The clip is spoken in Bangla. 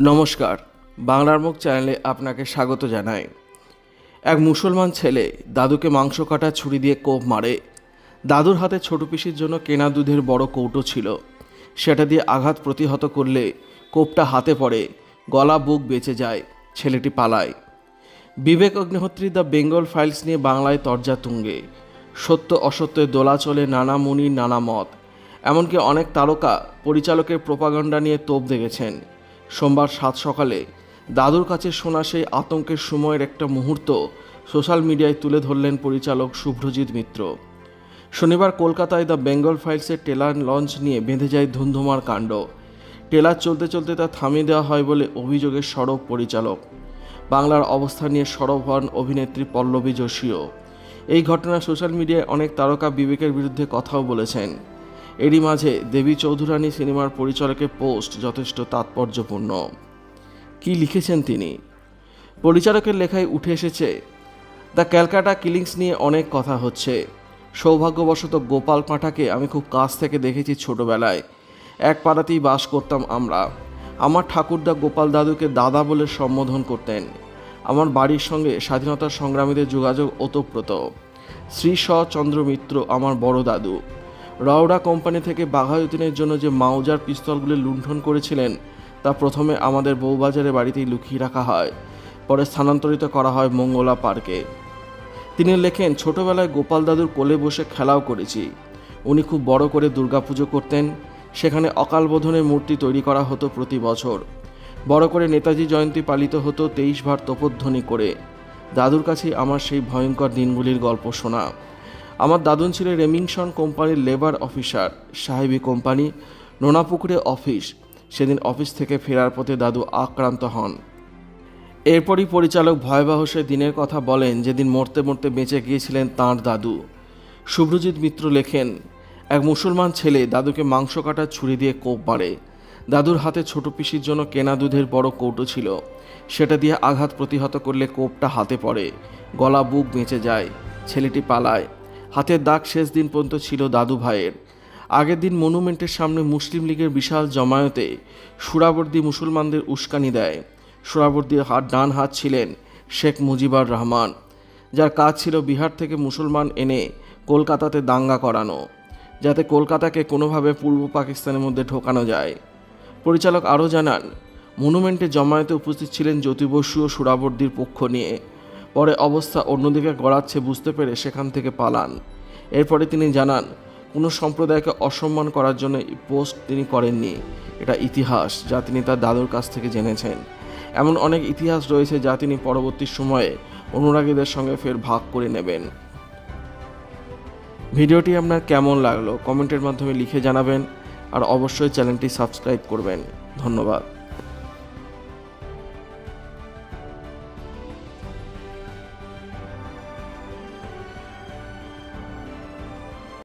নমস্কার, বাংলার মুখ চ্যানেলে আপনাকে স্বাগত জানাই। এক মুসলমান ছেলে দাদুকে মাংস কাটা ছুরি দিয়ে কোপ মারে। দাদুর হাতে ছোট পিসির জন্য কেনা দুধের বড় কৌটো ছিল। সেটা দিয়ে আঘাত প্রতিহত করলে কোপটা হাতে পড়ে, গলা বুক বেঁচে যায়, ছেলেটি পালায়। বিবেক অগ্নিহোত্রী দ্য বেঙ্গল ফাইলস নিয়ে বাংলায় তর্জা তুঙ্গে। সত্য অসত্যের দোলা চলে নানা মুনির নানা মত। এমনকি অনেক তারকা পরিচালকের প্রোপাগান্ডা নিয়ে তোপ দেখেছেন। সোমবার সাত সকালে দাদুর কাছে শোনা সেই আতঙ্কের সময়ের একটা মুহূর্ত সোশ্যাল মিডিয়ায় তুলে ধরলেন পরিচালক শুভ্রজিৎ মিত্র। শনিবার কলকাতায় দ্য বেঙ্গল ফাইলসের টেলার লঞ্চ নিয়ে বেঁধে যায় ধুন্ধুমার কাণ্ড। টেলার চলতে চলতে তা থামিয়ে দেওয়া হয় বলে অভিযোগের সরব পরিচালক। বাংলার অবস্থা নিয়ে সরব হন অভিনেত্রী পল্লবী যোশীও। এই ঘটনা সোশ্যাল মিডিয়ায় অনেক তারকা বিবেকের বিরুদ্ধে কথাও বলেছেন। এরই মাঝে দেবী চৌধুরানী সিনেমার পরিচালকের পোস্ট যথেষ্ট তাৎপর্যপূর্ণ। কি লিখেছেন তিনি? পরিচালকের লেখায় উঠে এসেছে, দ্য ক্যালকাটা কিলিংস নিয়ে অনেক কথা হচ্ছে। সৌভাগ্যবশত গোপাল পাঁঠাকে আমি খুব কাছ থেকে দেখেছি ছোটবেলায়। এক পাড়াতেই বাস করতাম আমরা। আমার ঠাকুরদা গোপাল দাদুকে দাদা বলে সম্বোধন করতেন। আমার বাড়ির সঙ্গে স্বাধীনতা সংগ্রামীদের যোগাযোগ ওতপ্রোত। শ্রী স চন্দ্র মিত্র আমার বড় দাদু। রাওড়া কোম্পানি থেকে বাঘায়ুদ্দিনের জন্য যে মাউজার পিস্তলগুলি লুণ্ঠন করেছিলেন, তা প্রথমে আমাদের বউবাজারে বাড়িতেই লুকিয়ে রাখা হয়। পরে স্থানান্তরিত করা হয় মঙ্গলা পার্কে। তিনি লেখেন, ছোটবেলায় গোপাল দাদুর কোলে বসে খেলাও করেছি। উনি খুব বড় করে দুর্গাপুজো করতেন। সেখানে অকালবোধনের মূর্তি তৈরি করা হতো প্রতি বছর। বড় করে নেতাজি জয়ন্তী পালিত হতো তেইশ ভার তোপধ্বনি করে। দাদুর কাছেই আমার সেই ভয়ঙ্কর দিনগুলির গল্প শোনা। আমার দাদুন ছিল রেমিংসন কোম্পানির লেবার অফিসার, সাহেবী কোম্পানি, নোনাপুকুরে অফিস। সেদিন অফিস থেকে ফেরার পথে দাদু আক্রান্ত হন। এরপরই পরিচালক ভয়াবহ সে দিনের কথা বলেন, যেদিন মরতে মরতে বেঁচে গিয়েছিলেন তাঁর দাদু। শুভ্রজিৎ মিত্র লেখেন, এক মুসলমান ছেলে দাদুকে মাংস কাটার ছুরি দিয়ে কোপ মারে দাদুর হাতে ছোট পিসির জন্য কেনা দুধের বড় কৌটো ছিল। সেটা দিয়ে আঘাত প্রতিহত করলে কোপটা হাতে পড়ে, গলা বুক বেঁচে যায়, ছেলেটি পালায়। হাতের দাগ শেষ দিন পর্যন্ত ছিল দাদু ভাইয়ের। আগের দিন মনুমেন্টের সামনে মুসলিম লীগের বিশাল জমায়েতে সুরাবর্দী মুসলমানদের উস্কানি দেয়। সুরাবর্দীর হাত ডান হাত ছিলেন শেখ মুজিবুর রহমান, যার কাজ ছিল বিহার থেকে মুসলমান এনে কলকাতাতে দাঙ্গা করানো, যাতে কলকাতাকে কোনোভাবে পূর্ব পাকিস্তানের মধ্যে ঢোকানো যায়। পরিচালক আরও জানান, মনুমেন্টে জমায়েতে উপস্থিত ছিলেন জ্যোতিবসু ও সুরাবর্দীর পক্ষ নিয়ে। পরে অবস্থা অন্যদিকে গড়াচ্ছে বুঝতে পেরে সেখান থেকে পালান। এরপরে তিনি জানান, কোনো সম্প্রদায়কে অসম্মান করার জন্য পোস্ট তিনি করেননি। এটা ইতিহাস যা তিনি তার দাদুর কাছ থেকে জেনেছেন। এমন অনেক ইতিহাস রয়েছে যা তিনি পরবর্তী সময়ে অনুরাগীদের সঙ্গে ফের ভাগ করে নেবেন। ভিডিওটি আপনার কেমন লাগল কমেন্টের মাধ্যমে লিখে জানাবেন আর অবশ্যই চ্যানেলটি সাবস্ক্রাইব করবেন। ধন্যবাদ।